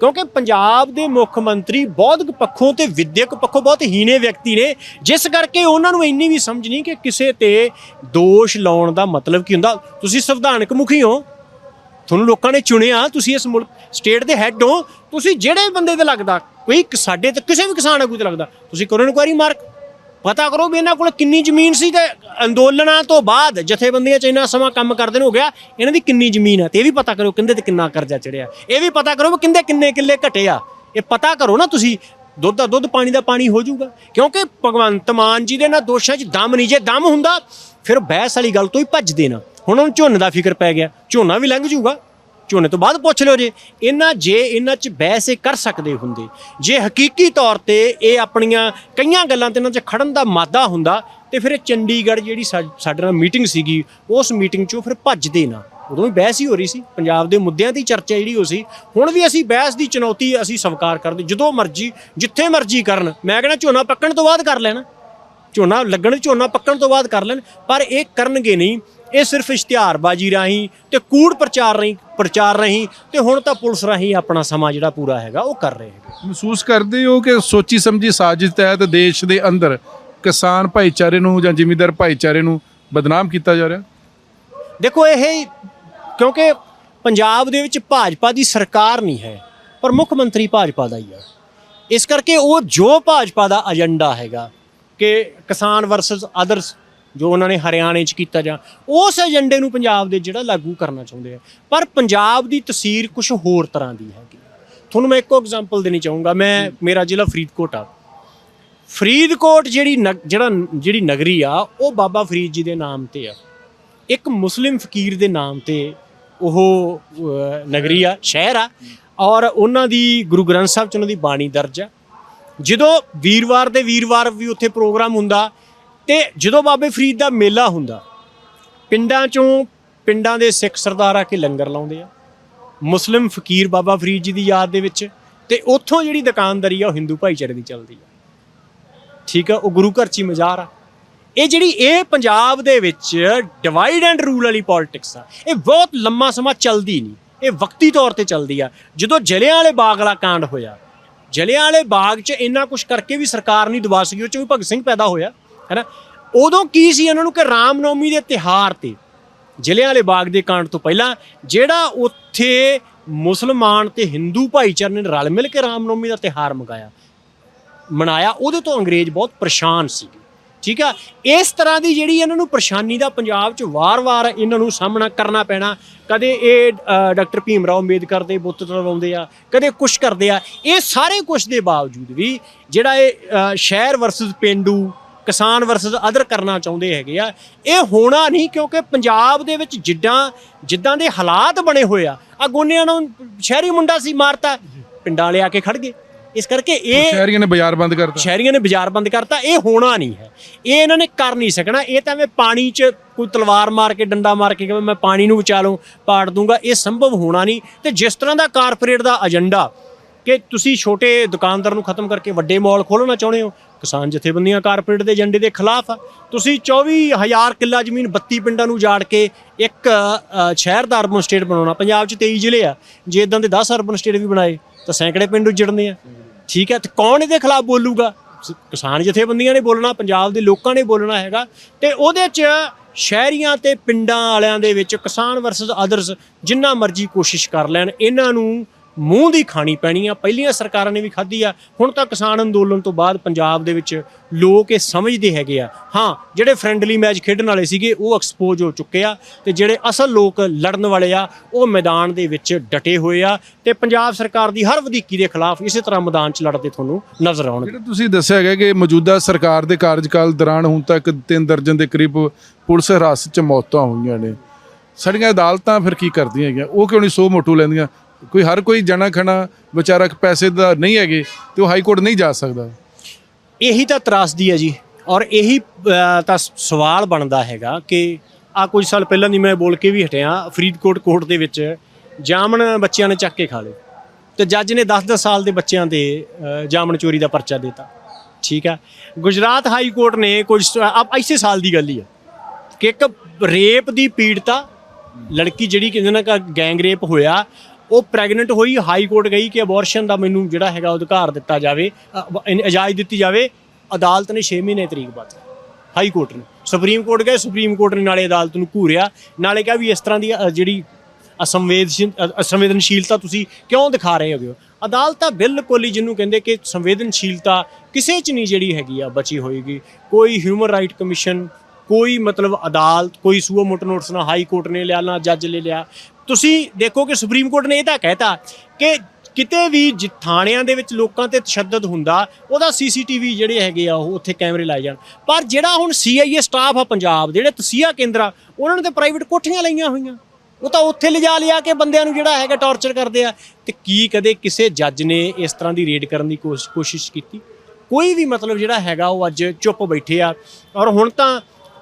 ਕਿਉਂਕਿ ਪੰਜਾਬ ਦੇ ਮੁੱਖ ਮੰਤਰੀ ਬੌਧਿਕ ਪੱਖੋਂ ਤੇ ਵਿਦਿਅਕ ਪੱਖੋਂ ਬਹੁਤ ਹੀਣੇ ਵਿਅਕਤੀ ਨੇ ਜਿਸ ਕਰਕੇ ਉਹਨਾਂ ਨੂੰ ਇੰਨੀ ਵੀ ਸਮਝ ਨਹੀਂ ਕਿ ਕਿਸੇ ਤੇ ਦੋਸ਼ ਲਾਉਣ ਦਾ ਮਤਲਬ ਕੀ ਹੁੰਦਾ। ਤੁਸੀਂ ਸੰਵਿਧਾਨਕ ਮੁਖੀ ਹੋ। ਤੁਹਾਨੂੰ ਲੋਕਾਂ ਨੇ ਚੁਣਿਆ, ਤੁਸੀਂ ਇਸ ਮੁਲਕ ਸਟੇਟ ਦੇ ਹੈੱਡ ਹੋ, ਤੁਸੀਂ ਜਿਹੜੇ ਬੰਦੇ ਤੇ ਲੱਗਦਾ, ਕੋਈ ਇੱਕ ਸਾਡੇ ਤੇ ਕਿਸੇ ਵੀ ਕਿਸਾਨ ਆਗੂ ਤੇ ਲੱਗਦਾ, ਤੁਸੀਂ ਕਰੋ ਇਨਕੁਆਇਰੀ ਮਾਰਕ। ਪਤਾ ਕਰੋ ਵੀ ਇਹਨਾਂ ਕੋਲ ਕਿੰਨੀ ਜ਼ਮੀਨ ਸੀ ਤੇ ਅੰਦੋਲਨਾਂ ਤੋਂ ਬਾਅਦ ਜਥੇਬੰਦੀਆਂ ਚ ਇੰਨਾ ਸਮਾਂ ਕੰਮ ਕਰਦੇ ਨੂੰ, ਹੋ ਗਿਆ, ਇਹਨਾਂ ਦੀ ਕਿੰਨੀ ਜ਼ਮੀਨ ਹੈ ਤੇ ਇਹ ਵੀ ਪਤਾ ਕਰੋ ਕਿੰਦੇ ਤੇ ਕਿੰਨਾ ਕਰਜ਼ਾ ਚੜਿਆ। ਇਹ ਵੀ ਪਤਾ ਕਰੋ ਵੀ ਕਿੰਦੇ ਕਿੰਨੇ ਕਿੱਲੇ ਘਟੇ ਆ। ਇਹ ਪਤਾ ਕਰੋ ਨਾ ਤੁਸੀਂ, ਦੁੱਧ ਦਾ ਦੁੱਧ, ਪਾਣੀ ਦਾ ਪਾਣੀ ਹੋ ਜਾਊਗਾ। ਕਿਉਂਕਿ ਭਗਵੰਤ ਮਾਨ ਜੀ ਦੇ ਨਾਲ ਦੋਸ਼ਾਂ 'ਚ ਦਮ ਨਹੀਂ, ਜੇ ਦਮ ਹੁੰਦਾ, ਫਿਰ ਬਹਿਸ ਵਾਲੀ ਗੱਲ ਤੋਂ ਹੀ ਭੱਜਦੇ ਨਾ। ਹੁਣ ਉਹਨੂੰ ਝੋਨੇ ਦਾ ਫਿਕਰ ਪੈ ਗਿਆ, ਝੋਨਾ ਵੀ ਲੰਘ ਜਾਊਗਾ। ਝੋਨੇ ਤੋਂ ਬਾਅਦ ਪੁੱਛ ਲਿਓ ਜੇ। ਇਹਨਾਂ ਜੇ ਇਹਨਾਂ 'ਚ ਬਹਿਸ ਇਹ ਕਰ ਸਕਦੇ ਹੁੰਦੇ। ਜੇ ਹਕੀਕੀ ਤੌਰ ਤੇ ਇਹ ਆਪਣੀਆਂ ਕਈਆਂ ਗੱਲਾਂ ਤੇ ਇਹਨਾਂ 'ਚ ਖੜਨ ਦਾ ਮਾਦਾ ਹੁੰਦਾ, ਤੇ ਫਿਰ ਇਹ ਚੰਡੀਗੜ੍ਹ ਜਿਹੜੀ ਸਾ- ਸਾਡੇ ਨਾਲ ਮੀਟਿੰਗ ਸੀਗੀ, ਉਸ ਮੀਟਿੰਗ 'ਚੋਂ ਫਿਰ ਭੱਜਦੇ ਨਾ। ਉਦੋਂ ਵੀ ਬਹਿਸ ਹੀ ਹੋ ਰਹੀ ਸੀ। ਪੰਜਾਬ ਦੇ ਮੁੱਦਿਆਂ ਦੀ ਚਰਚਾ ਜਿਹੜੀ ਹੋ ਸੀ, ਹੁਣ ਵੀ ਅਸੀਂ ਬਹਿਸ ਦੀ ਚੁਣੌਤੀ ਅਸੀਂ ਸਵੀਕਾਰ ਕਰਦੇ, ਜਦੋਂ ਮਰਜ਼ੀ, ਜਿੱਥੇ ਮਰਜ਼ੀ ਕਰਨ। ਮੈਂ ਕਹਿੰਦਾ ਝੋਨਾ ਪੱਕਣ ਤੋਂ ਬਾਅਦ ਕਰ ਲੈਣਾ। ਝੋਨਾ ਲੱਗਣ, ਝੋਨਾ ਪੱਕਣ ਤੋਂ ਬਾਅਦ ਕਰ ਲੈਣ, ਪਰ ਇਹ ਕਰਨਗੇ ਨਹੀਂ। ਇਹ ਸਿਰਫ ਇਸ਼ਤਿਹਾਰਬਾਜ਼ੀ ਰਾਹੀਂ ਤੇ ਕੂੜ ਪ੍ਰਚਾਰ ਰਾਹੀਂ ਪ੍ਰਚਾਰ ਰਾਹੀਂ ਤੇ ਹੁਣ ਤਾਂ ਪੁਲਿਸ ਰਾਹੀਂ ਆਪਣਾ ਸਮਾਂ ਜਿਹੜਾ ਪੂਰਾ ਹੈਗਾ ਉਹ ਕਰ ਰਹੇ ਹੈਗੇ। ਮਹਿਸੂਸ ਕਰਦੇ ਹੋ ਕਿ ਸੋਚੀ ਸਮਝੀ ਸਾਜ਼ਿਸ਼ ਤਹਿਤ ਦੇਸ਼ ਦੇ ਅੰਦਰ ਕਿਸਾਨ ਭਾਈਚਾਰੇ ਨੂੰ ਜਾਂ ਜ਼ਿਮੀਂਦਾਰ ਭਾਈਚਾਰੇ ਨੂੰ ਬਦਨਾਮ ਕੀਤਾ ਜਾ ਰਿਹਾ? ਦੇਖੋ ਇਹ ਕਿਉਂਕਿ ਪੰਜਾਬ ਦੇ ਵਿੱਚ ਭਾਜਪਾ ਦੀ ਸਰਕਾਰ ਨਹੀਂ ਹੈ ਪਰ ਮੁੱਖ ਮੰਤਰੀ ਭਾਜਪਾ ਦਾ ਹੀ ਹੈ ਇਸ ਕਰਕੇ ਉਹ ਜੋ ਭਾਜਪਾ ਦਾ ਏਜੰਡਾ ਹੈਗਾ ਕਿ ਕਿਸਾਨ ਵਰਸਸ ਅਦਰਸ ਜੋ ਉਹਨਾਂ ਨੇ ਹਰਿਆਣੇ 'ਚ ਕੀਤਾ ਜਾਂ ਉਸ ਏਜੰਡੇ ਨੂੰ ਪੰਜਾਬ ਦੇ ਜਿਹੜਾ ਲਾਗੂ ਕਰਨਾ ਚਾਹੁੰਦੇ ਆ। ਪਰ ਪੰਜਾਬ ਦੀ ਤਸਵੀਰ ਕੁਝ ਹੋਰ ਤਰ੍ਹਾਂ ਦੀ ਹੈਗੀ। ਤੁਹਾਨੂੰ ਮੈਂ ਇੱਕੋ ਐਗਜ਼ਾਮਪਲ ਦੇਣੀ ਚਾਹੂੰਗਾ। ਮੈਂ ਮੇਰਾ ਜ਼ਿਲ੍ਹਾ ਫਰੀਦਕੋਟ ਆ। ਫਰੀਦਕੋਟ ਜਿਹੜੀ ਜਿਹੜਾ ਜਿਹੜੀ ਨਗਰੀ ਆ ਉਹ ਬਾਬਾ ਫਰੀਦ ਜੀ ਦੇ ਨਾਮ ਤੇ ਆ। ਇੱਕ ਮੁਸਲਿਮ ਫਕੀਰ ਦੇ ਨਾਮ ਤੇ ਉਹ ਨਗਰੀ ਆ ਸ਼ਹਿਰ ਆ। ਔਰ ਉਹਨਾਂ ਦੀ ਗੁਰੂ ਗ੍ਰੰਥ ਸਾਹਿਬ ਚ ਉਹਨਾਂ ਦੀ ਬਾਣੀ ਦਰਜ ਆ। ਜਦੋਂ ਵੀਰਵਾਰ ਦੇ ਵੀਰਵਾਰ ਵੀ ਉੱਥੇ ਪ੍ਰੋਗਰਾਮ ਹੁੰਦਾ ਤੇ ਜਦੋਂ ਬਾਬੇ ਫਰੀਦ ਦਾ ਮੇਲਾ ਹੁੰਦਾ, ਪਿੰਡਾਂ ਚੋਂ ਪਿੰਡਾਂ ਦੇ ਸਿੱਖ ਸਰਦਾਰ ਆ ਕੇ ਲੰਗਰ ਲਾਉਂਦੇ ਆ। ਮੁਸਲਿਮ ਫਕੀਰ ਬਾਬਾ ਫਰੀਦ ਜੀ ਦੀ ਯਾਦ ਦੇ ਵਿੱਚ ਤੇ ਉੱਥੋਂ ਜਿਹੜੀ ਦੁਕਾਨਦਾਰੀ ਆ ਉਹ ਹਿੰਦੂ ਭਾਈਚਾਰੇ ਦੀ ਚੱਲਦੀ ਆ। ਠੀਕ ਆ, ਉਹ ਗੁਰੂ ਘਰ ਚ ਮਜ਼ਾਰ ਆ। ਇਹ ਜਿਹੜੀ ਇਹ ਪੰਜਾਬ ਦੇ ਵਿੱਚ ਡਿਵਾਈਡ ਐਂਡ ਰੂਲ ਵਾਲੀ ਪੋਲਿਟਿਕਸ ਆ, ਇਹ ਬਹੁਤ ਲੰਮਾ ਸਮਾਂ ਚੱਲਦੀ ਨਹੀਂ। ਇਹ ਵਕਤੀ ਤੌਰ ਤੇ ਚੱਲਦੀ ਆ। ਜਦੋਂ ਜਲਿਆਂ ਵਾਲੇ ਬਾਗ ਵਾਲਾ ਕਾਂਡ ਹੋਇਆ ਜਲਿਆਂ ਵਾਲੇ ਬਾਗ 'ਚ ਇੰਨਾ ਕੁਝ ਕਰਕੇ ਵੀ ਸਰਕਾਰ ਨਹੀਂ ਦਬਾ ਸਕੀ, ਉਹ 'ਚ ਵੀ ਭਗਤ ਸਿੰਘ ਪੈਦਾ ਹੋਇਆ। ਹੈਨਾ? ਉਦੋਂ ਕੀ ਸੀ ਇਹਨਾਂ ਨੂੰ ਕਿ ਰਾਮਨੌਮੀ ਦੇ ਤਿਹਾਰ ਤੇ, ਜ਼ਿਲ੍ਹਿਆਂ ਵਾਲੇ ਬਾਗ ਦੇ ਕਾਂਡ ਤੋਂ ਪਹਿਲਾਂ, ਜਿਹੜਾ ਉੱਥੇ ਮੁਸਲਮਾਨ ਤੇ ਹਿੰਦੂ ਭਾਈਚਾਰੇ ਨੇ ਰਲ ਮਿਲ ਕੇ ਰਾਮਨੌਮੀ ਦਾ ਤਿਹਾਰ ਮਗਾਇਆ, ਮਨਾਇਆ, ਉਹਦੇ ਤੋਂ ਅੰਗਰੇਜ਼ ਬਹੁਤ ਪਰੇਸ਼ਾਨ ਸੀ ਠੀਕ ਆ? ਇਸ ਤਰ੍ਹਾਂ ਦੀ ਜਿਹੜੀ ਇਹਨਾਂ ਨੂੰ ਪਰੇਸ਼ਾਨੀ ਦਾ ਪੰਜਾਬ 'ਚ ਵਾਰ-ਵਾਰ ਇਹਨਾਂ ਨੂੰ ਸਾਹਮਣਾ ਕਰਨਾ ਪੈਣਾ, ਕਦੇ ਇਹ ਡਾਕਟਰ ਭੀਮ ਰਾਓ ਅੰਬੇਦਕਰ ਦੇ ਬੁੱਤ ਤਲਵਾਉਂਦੇ ਆ, ਕਦੇ ਕੁਛ ਕਰਦੇ ਆ, ਇਹ ਸਾਰੇ ਕੁਛ ਦੇ ਬਾਵਜੂਦ ਵੀ ਜਿਹੜਾ ਇਹ ਸ਼ਹਿਰ ਵਰਸਸ ਪਿੰਡੂ ਕਿਸਾਨ ਵਰਸਸ ਅਦਰ ਕਰਨਾ ਚਾਹੁੰਦੇ ਹੈਗੇ ਆ। ਇਹ ਹੋਣਾ ਨਹੀਂ ਕਿਉਂਕਿ ਪੰਜਾਬ ਦੇ ਵਿੱਚ ਜਿੱਦਾਂ ਜਿੱਦਾਂ ਦੇ ਹਾਲਾਤ ਬਣੇ ਹੋਏ ਆ ਆ ਗੋਨਿਆਂ ਨੂੰ ਸ਼ਹਿਰੀ ਮੁੰਡਾ ਸੀ ਮਾਰਤਾ ਪਿੰਡਾਂ ਵਾਲੇ ਆ ਕੇ ਖੜ ਗਏ। ਇਸ ਕਰਕੇ ਇਹ ਸ਼ਹਿਰੀਆਂ ਨੇ ਬਾਜ਼ਾਰ ਬੰਦ ਕਰਤਾ। ਸ਼ਹਿਰੀਆਂ ਨੇ ਬਾਜ਼ਾਰ ਬੰਦ ਕਰਤਾ ਇਹ ਹੋਣਾ ਨਹੀਂ ਹੈ। ਇਹ ਇਹਨਾਂ ਨੇ ਕਰ ਨਹੀਂ ਸਕਣਾ ਇਹ ਤਾਂ ਐਵੇਂ ਪਾਣੀ 'ਚ ਕੋਈ ਤਲਵਾਰ ਮਾਰ ਕੇ ਡੰਡਾ ਮਾਰ ਕੇ ਕਹੇ ਮੈਂ ਪਾਣੀ ਨੂੰ ਬਚਾ ਲਵਾਂ ਪਾੜ ਦੂੰਗਾ ਇਹ ਸੰਭਵ ਹੋਣਾ ਨਹੀਂ। ਤੇ ਜਿਸ ਤਰ੍ਹਾਂ ਦਾ ਕਾਰਪੋਰੇਟ ਦਾ ਏਜੰਡਾ ਕਿ ਤੁਸੀਂ ਛੋਟੇ ਦੁਕਾਨਦਾਰ ਨੂੰ ਖਤਮ ਕਰਕੇ ਵੱਡੇ ਮਾਲ ਖੋਲ੍ਹਣਾ ਚਾਹੁੰਦੇ ਹੋ? ਕਿਸਾਨ ਜਥੇਬੰਦੀਆਂ ਕਾਰਪੋਰੇਟ ਦੇ ਏਜੰਡੇ ਦੇ ਖਿਲਾਫ ਆ। ਤੁਸੀਂ 24000 ਕਿੱਲਾ ਜ਼ਮੀਨ 32 ਪਿੰਡਾਂ ਨੂੰ ਜਾੜ ਕੇ ਇੱਕ ਸ਼ਹਿਰ ਦਾ ਅਰਬਨ ਸਟੇਟ ਬਣਾਉਣਾ। ਪੰਜਾਬ 'ਚ 23 ਜ਼ਿਲ੍ਹੇ ਆ। ਜੇ ਇਦਾਂ ਦੇ 10 ਅਰਬਨ ਸਟੇਟ ਵੀ ਬਣਾਏ, ਤਾਂ ਸੈਂਕੜੇ ਪਿੰਡ ਉਜੜਨੇ ਆ। ਠੀਕ ਹੈ, ਤੇ ਕੌਣ ਇਹਦੇ ਖਿਲਾਫ ਬੋਲੂਗਾ? ਕਿਸਾਨ ਜਥੇਬੰਦੀਆਂ ਨੇ ਬੋਲਣਾ, ਪੰਜਾਬ ਦੇ ਲੋਕਾਂ ਨੇ ਬੋਲਣਾ ਹੈਗਾ। ਤੇ ਉਹਦੇ 'ਚ ਸ਼ਹਿਰੀਆਂ ਤੇ ਪਿੰਡਾਂ ਵਾਲਿਆਂ ਦੇ ਵਿੱਚ ਕਿਸਾਨ ਵਰਸਸ ਅਦਰਸ ਜਿੰਨਾ ਮਰਜ਼ੀ ਕੋਸ਼ਿਸ਼ ਕਰ ਲੈਣ, ਇਹਨਾਂ ਨੂੰ ਮੂੰਹ ਦੀ ਖਾਣੀ ਪੈਣੀ ਆ। ਪਹਿਲੀਆਂ ਸਰਕਾਰਾਂ ਨੇ ਵੀ ਖਾਧੀ ਆ। ਹੁਣ ਤਾਂ ਕਿਸਾਨ ਅੰਦੋਲਨ ਤੋਂ ਬਾਅਦ ਪੰਜਾਬ ਦੇ ਵਿੱਚ ਲੋਕ ਇਹ ਸਮਝਦੇ ਹੈਗੇ ਆ। ਹਾਂ, ਜਿਹੜੇ ਫ੍ਰੈਂਡਲੀ ਮੈਚ ਖੇਡਣ ਵਾਲੇ ਸੀਗੇ, ਉਹ ਐਕਸਪੋਜ਼ ਹੋ ਚੁੱਕੇ ਆ ਤੇ ਜਿਹੜੇ ਅਸਲ ਲੋਕ ਲੜਨ ਵਾਲੇ ਆ, ਉਹ ਮੈਦਾਨ ਦੇ ਵਿੱਚ ਡਟੇ ਹੋਏ ਆ ਤੇ ਪੰਜਾਬ ਸਰਕਾਰ ਦੀ ਹਰ ਵਧੀਕੀ ਦੇ ਖਿਲਾਫ ਇਸੇ ਤਰ੍ਹਾਂ ਮੈਦਾਨ 'ਚ ਲੜਦੇ ਤੁਹਾਨੂੰ ਨਜ਼ਰ ਆਉਣਗੇ ਜਿਹੜਾ ਤੁਸੀਂ ਦੱਸਿਆ ਗਿਆ ਕਿ ਮੌਜੂਦਾ ਸਰਕਾਰ ਦੇ ਕਾਰਜਕਾਲ ਦੌਰਾਨ ਹੁਣ ਤੱਕ ਤਿੰਨ ਦਰਜਨ ਦੇ ਕਰੀਬ ਪੁਲਿਸ ਹਿਰਾਸਤ 'ਚ ਮੌਤਾਂ ਹੋਈਆਂ ਨੇ। ਸਾਡੀਆਂ ਅਦਾਲਤਾਂ ਫਿਰ ਕੀ ਕਰਦੀਆਂ ਹੈਗੀਆਂ? ਉਹ ਕਿਉਂ ਨਹੀਂ ਸੋ ਮੋਟੂ ਲੈਂਦੀਆਂ? ਕੋਈ ਹਰ ਕੋਈ ਜਣਾ ਖਣਾ ਵਿਚਾਰਾ ਪੈਸੇ ਦਾ ਨਹੀਂ ਹੈਗੇ ਤੇ ਉਹ ਹਾਈ ਕੋਰਟ ਨਹੀਂ ਜਾ ਸਕਦਾ। ਇਹੀ ਤਾਂ ਤਰਾਸਦੀ ਹੈ ਜੀ। ਔਰ ਇਹੀ ਅਹ, ਤਾਂ ਸ- ਸਵਾਲ ਬਣਦਾ ਹੈਗਾ ਕਿ ਆ ਕੁਝ ਸਾਲ ਪਹਿਲਾਂ ਦੀ ਮੈਂ ਬੋਲ ਕੇ ਵੀ ਹਟਿਆ ਫਰੀਦਕੋਟ ਕੋਰਟ ਦੇ ਵਿੱਚ ਜਾਮਣ ਬੱਚਿਆਂ ਨੇ ਚੱਕ ਕੇ ਖਾ ਲਏ। ਤੇ ਜੱਜ ਨੇ 10-10 ਸਾਲ ਦੇ ਬੱਚਿਆਂ ਤੇ ਅਹ, ਜਾਮਣ ਚੋਰੀ ਦਾ ਪਰਚਾ ਦਿੱਤਾ। ਠੀਕ ਹੈ? ਗੁਜਰਾਤ ਹਾਈ ਕੋਰਟ ਨੇ ਕੁਝ ਆਪ ਇਸੇ ਸਾਲ ਦੀ ਗੱਲ ਹੀ ਹੈ ਕਿ ਇੱਕ ਰੇਪ ਦੀ ਪੀੜਤਾ ਲੜਕੀ ਜਿਹੜੀ ਕਹਿੰਦੇ ਨਾ ਗੈਂਗ ਰੇਪ ਹੋਇਆ ਉਹ ਪ੍ਰੈਗਨੈਂਟ ਹੋਈ ਹਾਈ ਕੋਰਟ ਗਈ ਕਿ ਅਬੋਰਸ਼ਨ ਦਾ ਮੈਨੂੰ ਜਿਹੜਾ ਹੈਗਾ ਅਧਿਕਾਰ ਦਿੱਤਾ ਜਾਵੇ ਅ, ਇਜਾਜ਼ਤ ਦਿੱਤੀ ਜਾਵੇ ਅਦਾਲਤ ਨੇ 6 ਮਹੀਨੇ ਤਰੀਕ ਬਾਅਦ। ਹਾਈ ਕੋਰਟ ਨੇ। ਸੁਪਰੀਮ ਕੋਰਟ ਗਏ ਸੁਪਰੀਮ ਕੋਰਟ ਨੇ ਨਾਲੇ ਅਦਾਲਤ ਨੂੰ ਘੂਰਿਆ। ਨਾਲੇ ਕਿਹਾ ਵੀ ਇਸ ਤਰ੍ਹਾਂ ਦੀ ਜਿਹੜੀ ਅਸੰਵੇਦਨਸ਼ੀਲ ਅਸੰਵੇਦਨਸ਼ੀਲਤਾ ਤੁਸੀਂ ਕਿਉਂ ਦਿਖਾ ਰਹੇ ਹੋਗੇ ਹੋ? ਅਦਾਲਤ ਤਾਂ ਬਿਲਕੁਲ ਹੀ ਜਿਹਨੂੰ ਕਹਿੰਦੇ ਕਿ ਸੰਵੇਦਨਸ਼ੀਲਤਾ ਕਿਸੇ 'ਚ ਨਹੀਂ ਜਿਹੜੀ ਹੈਗੀ ਆ ਬਚੀ ਹੋਏਗੀ। ਕੋਈ ਹਿਊਮਨ ਰਾਈਟ ਕਮਿਸ਼ਨ ਕੋਈ ਮਤਲਬ ਅਦਾਲਤ ਕੋਈ ਸੂਓ ਮੋਟ ਨੋਟਸ ਨਾ ਹਾਈ ਕੋਰਟ ਨੇ ਲਿਆ ਨਾ ਜੱਜ ਨੇ ਲਿਆ। ਤੁਸੀਂ ਦੇਖੋ ਕਿ ਸੁਪਰੀਮ ਕੋਰਟ ਨੇ ਇਹ ਤਾਂ ਕਹਿਤਾ ਕਿ ਕਿਤੇ ਵੀ ਜਿ- ਥਾਣਿਆਂ ਦੇ ਵਿੱਚ ਲੋਕਾਂ ਤੇ ਤਸ਼ੱਦਦ ਹੁੰਦਾ, ਉਹਦਾ ਸੀਸੀਟੀਵੀ ਜਿਹੜੇ ਹੈਗੇ ਆ, ਉਹ ਉੱਥੇ ਕੈਮਰੇ ਲਾਏ ਜਾਣ। ਪਰ ਜਿਹੜਾ ਹੁਣ ਸੀਆਈਏ ਸਟਾਫ ਆ ਪੰਜਾਬ, ਜਿਹੜੇ ਤਸੀਹਾ ਕੇਂਦਰ ਆ, ਉਹਨਾਂ ਨੇ ਤੇ ਪ੍ਰਾਈਵੇਟ ਕੋਠੀਆਂ ਲਈਆਂ ਹੋਈਆਂ। ਉਹ ਤਾਂ ਉੱਥੇ ਲਿਜਾ ਲਿਆ ਕੇ ਬੰਦਿਆਂ ਨੂੰ ਜਿਹੜਾ ਹੈਗਾ ਟੌਰਚਰ ਕਰਦੇ ਆ। ਤੇ ਕੀ ਕਦੇ ਕਿਸੇ ਜੱਜ ਨੇ ਇਸ ਤਰ੍ਹਾਂ ਦੀ ਰੇਡ ਕਰਨ ਦੀ ਕੋਸ਼- ਕੋਸ਼ਿਸ਼ ਕੀਤੀ? ਕੋਈ ਵੀ ਮਤਲਬ ਜਿਹੜਾ ਹੈਗਾ ਉਹ ਅੱਜ ਚੁੱਪ ਬੈਠੇ ਆ। ਔਰ ਹੁਣ ਤਾਂ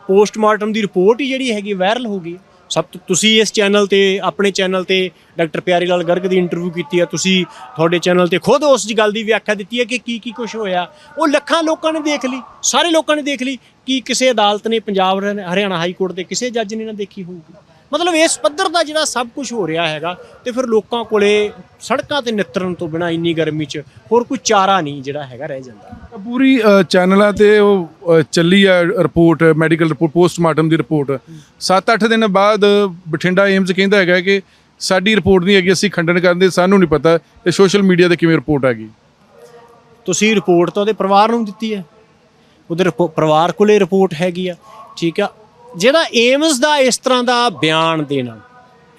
ਪੋਸਟਮਾਰਟਮ ਦੀ ਰਿਪੋਰਟ ਹੀ ਜਿਹੜੀ ਹੈਗੀ ਵਾਇਰਲ ਹੋ ਗਈ। ਸਭ ਤੋਂ ਤੁਸੀਂ ਇਸ ਚੈਨਲ ਤੇ, ਆਪਣੇ ਚੈਨਲ ਤੇ ਡਾਕਟਰ ਪਿਆਰੀ ਲਾਲ ਗਰਗ ਦੀ ਇੰਟਰਵਿਊ ਕੀਤੀ ਹੈ ਤੁਸੀਂ ਤੁਹਾਡੇ ਚੈਨਲ ਤੇ ਖੁਦ ਉਸ ਗੱਲ ਦੀ ਵਿਆਖਿਆ ਦਿੱਤੀ ਹੈ ਕਿ ਕੀ ਕੀ ਕੁਝ ਹੋਇਆ। ਉਹ ਲੱਖਾਂ ਲੋਕਾਂ ਨੇ ਦੇਖ ਲਈ, ਸਾਰੇ ਲੋਕਾਂ ਨੇ ਦੇਖ ਲਈ ਕਿ ਕਿਸੇ ਅਦਾਲਤ ਨੇ ਪੰਜਾਬ ਹਰਿ- ਹਰਿਆਣਾ ਹਾਈ ਕੋਰਟ ਦੇ ਕਿਸੇ ਜੱਜ ਨੇ ਨਾ ਦੇਖੀ ਹੋਊਗੀ। ਮਤਲਬ ਇਸ ਪੱਧਰ ਦਾ ਜਿਹੜਾ ਸਭ ਕੁਝ ਹੋ ਰਿਹਾ ਹੈਗਾ ਤੇ ਫਿਰ ਲੋਕਾਂ ਕੋਲੇ ਸੜਕਾਂ ਤੇ ਨਿਤਰਨ ਤੋਂ ਬਿਨਾ ਇੰਨੀ ਗਰਮੀ 'ਚ ਹੋਰ ਕੋਈ ਚਾਰਾ ਨਹੀਂ ਜਿਹੜਾ ਹੈਗਾ ਰਹਿ ਜਾਂਦਾ। ਪੂਰੀ ਚੈਨਲਾਂ ਤੇ ਉਹ ਚੱਲੀ ਆ ਰਿਪੋਰਟ ਮੈਡੀਕਲ ਰਿਪੋਰਟ ਪੋਸਟਮਾਰਟਮ ਦੀ ਰਿਪੋਰਟ। 7-8 ਦਿਨ ਬਾਅਦ ਬਠਿੰਡਾ ਏਮਜ਼ ਕਹਿੰਦਾ ਹੈਗਾ ਕਿ ਸਾਡੀ ਰਿਪੋਰਟ ਨਹੀਂ ਹੈਗੀ ਅਸੀਂ ਖੰਡਨ ਕਰਦੇ ਸਾਨੂੰ ਨਹੀਂ ਪਤਾ ਇਹ ਸੋਸ਼ਲ ਮੀਡੀਆ ਤੇ ਕਿਵੇਂ ਰਿਪੋਰਟ ਹੈਗੀ। ਤੁਸੀਂ ਰਿਪੋਰਟ ਤਾਂ ਉਹਦੇ ਪਰਿਵਾਰ ਨੂੰ ਦਿੱਤੀ ਹੈ। ਉਹਦੇ ਪਰਿਵਾਰ ਕੋਲੇ ਰਿਪੋਰਟ ਹੈਗੀ ਆ ਠੀਕ ਆ। ਜਿਹੜਾ ਏਮਸ ਦਾ ਇਸ ਤਰ੍ਹਾਂ ਦਾ ਬਿਆਨ ਦੇਣਾ,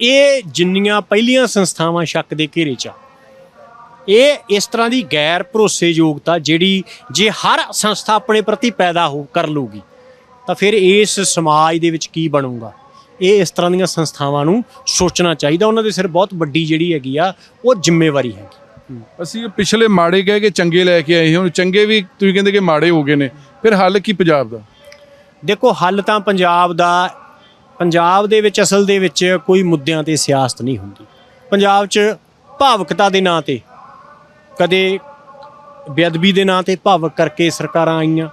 ਇਹ ਜਿੰਨੀਆਂ ਪਹਿਲੀਆਂ ਸੰਸਥਾਵਾਂ ਸ਼ੱਕ ਦੇ ਘੇਰੇ 'ਚ ਆ, ਇਹ ਇਸ ਤਰ੍ਹਾਂ ਦੀ ਗੈਰ ਭਰੋਸੇਯੋਗਤਾ ਜਿਹੜੀ ਜੇ ਹਰ ਸੰਸਥਾ ਆਪਣੇ ਪ੍ਰਤੀ ਪੈਦਾ ਹੋ, ਕਰ ਲੂਗੀ ਤਾਂ ਫਿਰ ਇਸ ਸਮਾਜ ਦੇ ਵਿੱਚ ਕੀ ਬਣੂਗਾ? ਇਹ ਇਸ ਤਰ੍ਹਾਂ ਦੀਆਂ ਸੰਸਥਾਵਾਂ ਨੂੰ ਸੋਚਣਾ ਚਾਹੀਦਾ, ਉਹਨਾਂ ਦੇ ਸਿਰ ਬਹੁਤ ਵੱਡੀ ਜਿਹੜੀ ਹੈਗੀ ਆ, ਉਹ ਜ਼ਿੰਮੇਵਾਰੀ ਹੈਗੀ। ਅਸੀਂ ਪਿਛਲੇ ਮਾੜੇ ਕਹਿ ਕੇ ਚੰਗੇ ਲੈ ਕੇ ਆਏ ਹੁਣ ਚੰਗੇ ਵੀ ਤੁਸੀਂ ਕਹਿੰਦੇ ਕਿ ਮਾੜੇ ਹੋ ਗਏ ਨੇ, ਫਿਰ ਹੱਲ ਕੀ ਪੰਜਾਬ ਦਾ? ਦੇਖੋ, ਹੱਲ ਤਾਂ ਪੰਜਾਬ ਦਾ, ਪੰਜਾਬ ਦੇ ਵਿੱਚ, ਅਸਲ ਦੇ ਵਿੱਚ ਕੋਈ ਮੁੱਦਿਆਂ ਤੇ ਸਿਆਸਤ ਨਹੀਂ ਹੁੰਦੀ। ਪੰਜਾਬ 'ਚ ਭਾਵਕਤਾ ਦੇ ਨਾਂ ਤੇ, ਕਦੇ ਬੇਅਦਬੀ ਦੇ ਨਾਂ ਤੇ ਭਾਵਕ ਕਰਕੇ ਸਰਕਾਰਾਂ ਆਈਆਂ,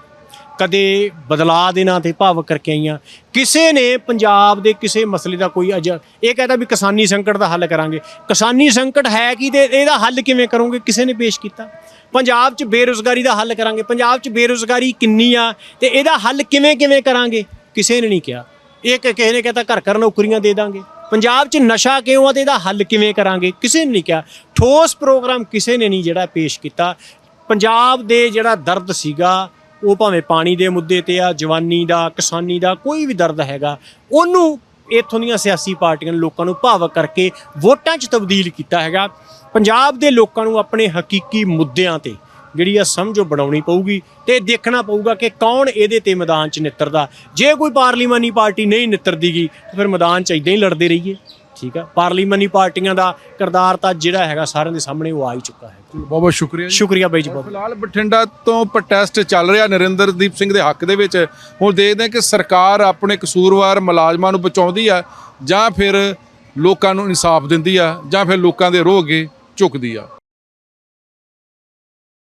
ਕਦੇ ਬਦਲਾਅ ਦੇ ਨਾਂ ਤੇ ਭਾਵਕ ਕਰਕੇ ਆਈਆਂ। ਕਿਸੇ ਨੇ ਪੰਜਾਬ ਦੇ ਕਿਸੇ ਮਸਲੇ ਦਾ ਕੋਈ ਅਜ, ਇਹ ਕਹਿੰਦਾ ਵੀ ਕਿਸਾਨੀ ਸੰਕਟ ਦਾ ਹੱਲ ਕਰਾਂਗੇ। ਕਿਸਾਨੀ ਸੰਕਟ ਹੈ ਕੀ ਤੇ ਇਹਦਾ ਹੱਲ ਕਿਵੇਂ ਕਰੋਗੇ? ਕਿਸੇ ਨੇ ਪੇਸ਼ ਕੀਤਾ। ਪੰਜਾਬ 'ਚ ਬੇਰੁਜ਼ਗਾਰੀ ਦਾ ਹੱਲ ਕਰਾਂਗੇ। ਪੰਜਾਬ 'ਚ ਬੇਰੁਜ਼ਗਾਰੀ ਕਿੰਨੀ ਆ ਤੇ ਇਹਦਾ ਹੱਲ ਕਿਵੇਂ ਕਿਵੇਂ ਕਰਾਂਗੇ? ਕਿਸੇ ਨੇ ਨਹੀਂ ਕਿਹਾ। ਇਹ ਕਿ- ਕਿਸੇ ਨੇ ਕਹਤਾ ਘਰ ਘਰ ਨੌਕਰੀਆਂ ਦੇ ਦਾਂਗੇ। ਪੰਜਾਬ 'ਚ ਨਸ਼ਾ ਕਿਉਂ ਆ ਤੇ ਇਹਦਾ ਹੱਲ ਕਿਵੇਂ ਕਰਾਂਗੇ? ਕਿਸੇ ਨੇ ਨਹੀਂ ਕਿਹਾ। ਠੋਸ ਪ੍ਰੋਗਰਾਮ ਕਿਸੇ ਨੇ ਨਹੀਂ ਜਿਹੜਾ ਪੇਸ਼ ਕੀਤਾ। ਪੰਜਾਬ ਦੇ ਜਿਹੜਾ ਦਰਦ ਸੀਗਾ, ਉਹ ਭਾਵੇਂ ਪਾਣੀ ਦੇ ਮੁੱਦੇ ਤੇ ਆ, ਜਵਾਨੀ ਦਾ, ਕਿਸਾਨੀ ਦਾ, ਕੋਈ ਵੀ ਦਰਦ ਹੈਗਾ, ਉਹਨੂੰ ਇੱਥੋਂ ਦੀਆਂ ਸਿਆਸੀ ਪਾਰਟੀਆਂ ਨੇ ਲੋਕਾਂ ਨੂੰ ਭਾਵਕ ਕਰਕੇ ਵੋਟਾਂ 'ਚ ਤਬਦੀਲ ਕੀਤਾ ਹੈਗਾ। ਪੰਜਾਬ ਦੇ ਲੋਕਾਂ ਨੂੰ ਆਪਣੇ ਹਕੀਕੀ ਮੁੱਦਿਆਂ ਤੇ ਜਿਹੜੀ ਆ ਸਮਝੋ ਬਣਾਉਣੀ ਪਊਗੀ ਤੇ ਦੇਖਣਾ ਪਊਗਾ ਕਿ ਕੌਣ ਇਹਦੇ ਤੇ ਮੈਦਾਨ 'ਚ ਨਿੱਤਰਦਾ। ਜੇ ਕੋਈ ਪਾਰਲੀਮਾਨੀ ਪਾਰਟੀ ਨਹੀਂ ਨਿੱਤਰਦੀਗੀ, ਤਾਂ ਫਿਰ ਮੈਦਾਨ 'ਚ ਇਦਾਂ ਹੀ ਲੜਦੇ ਰਹੀਏ। ਠੀਕ ਆ ਪਾਰਲੀਮਾਨੀ ਪਾਰਟੀਆਂ ਦਾ ਕਿਰਦਾਰ ਤਾਂ ਜਿਹੜਾ ਹੈਗਾ ਸਾਰਿਆਂ ਦੇ ਸਾਹਮਣੇ ਉਹ ਆ ਹੀ ਚੁੱਕਾ ਹੈ। ਬਹੁਤ ਬਹੁਤ ਸ਼ੁਕਰੀਆ ਜੀ। ਸ਼ੁਕਰੀਆ ਬਾਈ ਜੀ ਬਹੁਤ ਫਿਲਹਾਲ ਬਠਿੰਡਾ ਤੋਂ ਪ੍ਰੋਟੈਸਟ ਚੱਲ ਰਿਹਾ ਨਰਿੰਦਰਦੀਪ ਸਿੰਘ ਦੇ ਹੱਕ ਦੇ ਵਿੱਚ। ਹੁਣ ਦੇਖਦੇ ਹਾਂ ਕਿ ਸਰਕਾਰ ਆਪਣੇ ਕਸੂਰਵਾਰ ਮੁਲਾਜ਼ਮਾਂ ਨੂੰ ਬਚਾਉਂਦੀ ਆ ਜਾਂ ਫਿਰ ਲੋਕਾਂ ਨੂੰ ਇਨਸਾਫ ਦਿੰਦੀ ਆ ਜਾਂ ਫਿਰ ਲੋਕਾਂ ਦੇ ਰੋਹ ਅੱਗੇ ਝੁਕਦੀ ਆ।